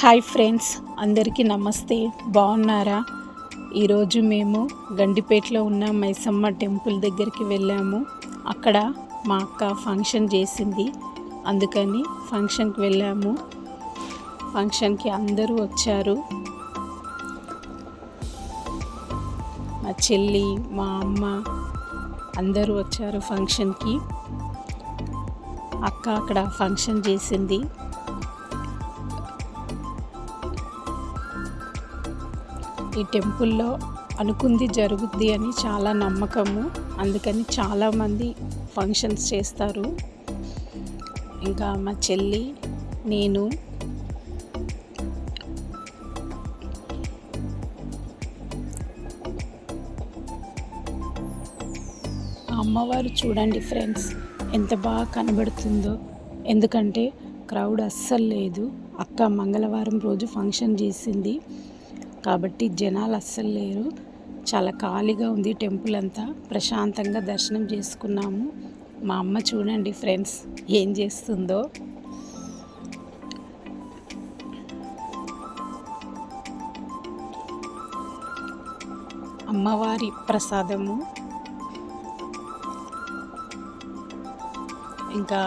Hi friends అందరికీ నమస్తే. బాగున్నారా? ఈరోజు మేము గండిపేటలో ఉన్న మైసమ్మ టెంపుల్ దగ్గరికి వెళ్ళాము. అక్కడ మా అక్క ఫంక్షన్ చేసింది. అందుకని ఫంక్షన్కి వెళ్ళాము. ఫంక్షన్కి అందరూ వచ్చారు. మా చెల్లి మా అమ్మ అందరూ వచ్చారు ఫంక్షన్కి. అక్క అక్కడ ఫంక్షన్ చేసింది. ఈ టెంపుల్లో అనుకుంది జరుగుద్ది అని చాలా నమ్మకము. అందుకని చాలామంది ఫంక్షన్స్ చేస్తారు. ఇంకా మా చెల్లి నేను అమ్మవారు చూడండి ఫ్రెండ్స్ ఎంత బాగా కనబడుతుందో. ఎందుకంటే క్రౌడ్ అస్సలు లేదు. అక్క మంగళవారం రోజు ఫంక్షన్ చేసింది. కాబట్టి జనాలు అస్సలు లేరు. చాలా ఖాళీగా ఉంది టెంపుల్ అంతా. ప్రశాంతంగా దర్శనం చేసుకున్నాము. మా అమ్మ చూడండి ఫ్రెండ్స్ ఏం చేస్తుందో. అమ్మవారి ప్రసాదము. ఇంకా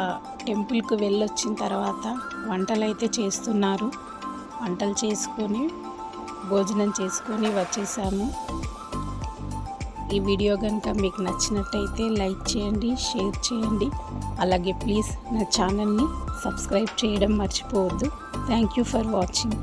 టెంపుల్కి వెళ్ళొచ్చిన తర్వాత వంటలు అయితే చేస్తున్నారు. వంటలు చేసుకొని భోజనం చేసుకొని వచ్చేసాము. ఈ వీడియో కనుక మీకు నచ్చినట్టయితే లైక్ చేయండి షేర్ చేయండి. అలాగే ప్లీజ్ నా ఛానల్ని సబ్స్క్రైబ్ చేయడం మర్చిపోవద్దు. Thank you for watching